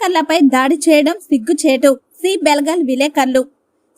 విలేకరులపై దాడి చేయడం సిగ్గుచేటు. సి. బెలగల్ విలేకరులు.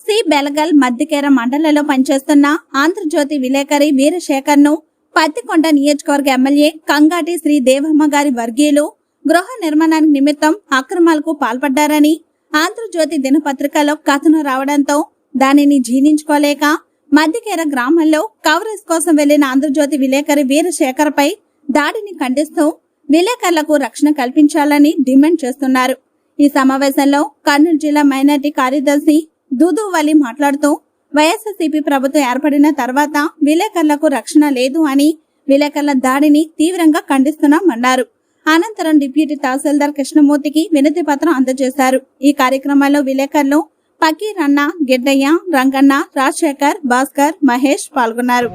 సి. బెలగల్ మద్దికేర మండలంలో పనిచేస్తున్న ఆంధ్రజ్యోతి విలేకరి వీరశేఖర్ను పత్తికొండ నియోజకవర్గ ఎమ్మెల్యే కంగాటి శ్రీ దేవమ్మ గారి వర్గీయులు గృహ నిర్మాణానికి నిమిత్తం అక్రమాలకు పాల్పడ్డారని ఆంధ్రజ్యోతి దినపత్రికలో కథను రావడంతో దానిని జీర్ణించుకోలేక మద్దికేర గ్రామంలో కవరేజ్ కోసం వెళ్ళిన ఆంధ్రజ్యోతి విలేకరి వీరశేఖర్ పై దాడిని ఖండిస్తూ విలేకరులకు రక్షణ కల్పించాలని డిమాండ్ చేస్తున్నారు. ఈ సమావేశంలో కర్నూలు జిల్లా మైనార్టీ కార్యదర్శి దుదు వలి మాట్లాడుతూ వైఎస్ఆర్సీపీ ప్రభుత్వం ఏర్పడిన తర్వాత విలేకరులకు రక్షణ లేదు అని విలేకరుల దాడిని తీవ్రంగా ఖండిస్తున్నామన్నారు. అనంతరం డిప్యూటీ తహసీల్దార్ కృష్ణమూర్తికి వినతి పత్రం అందజేశారు. ఈ కార్యక్రమంలో విలేకరులు పకీరన్న గిడ్డయ్య రంగన్న రాజశేఖర్ భాస్కర్ మహేష్ పాల్గొన్నారు.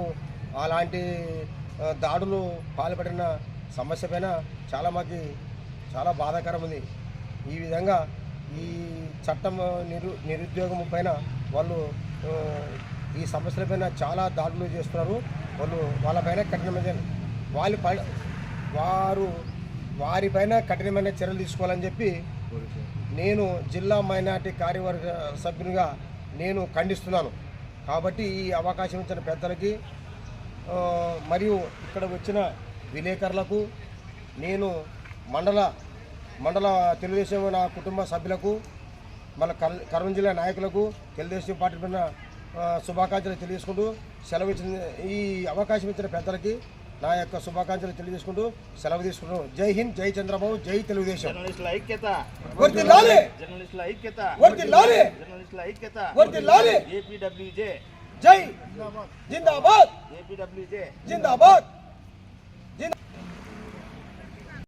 అలాంటి దాడులు పాల్పడిన సమస్య పైన చాలా మాకు చాలా బాధాకరం ఉంది. ఈ విధంగా ఈ చట్టం నిరు నిరుద్యోగం పైన వాళ్ళు ఈ ఈ సమస్యలపైన చాలా దాడులు చేస్తున్నారు. వాళ్ళు వాళ్ళపైన కఠినమైన వాళ్ళ వారు వారిపైన కఠినమైన చర్యలు తీసుకోవాలని చెప్పి నేను జిల్లా మైనార్టీ కార్యవర్గ సభ్యునిగా నేను ఖండిస్తున్నాను. కాబట్టి ఈ అవకాశం ఇచ్చిన పెద్దలకి మరియు ఇక్కడ వచ్చిన విలేకరులకు నేను మండల మండల తెలుగుదేశం నా కుటుంబ సభ్యులకు మన కర్ కర్నూలు జిల్లా నాయకులకు తెలుగుదేశం పార్టీ పైన శుభాకాంక్షలు తెలియజేసుకుంటూ సెలవు ఇచ్చిన ఈ అవకాశం ఇచ్చిన పెద్దలకి నా యొక్క శుభాకాంక్షలు తెలియజేసుకుంటూ సెలవు తీసుకుంటున్నాను. జై హింద్ జై చంద్రబాబు జై తెలుగుదేశం. జర్నలిస్టుల ఐక్యత! జర్నలిస్టుల ఐక్యత! జర్నలిస్టుల! ఏపీడబ్ల్యూజే. జై జిందాబాద్! ఏపీడబ్ల్యూజే. జిందాబాద్!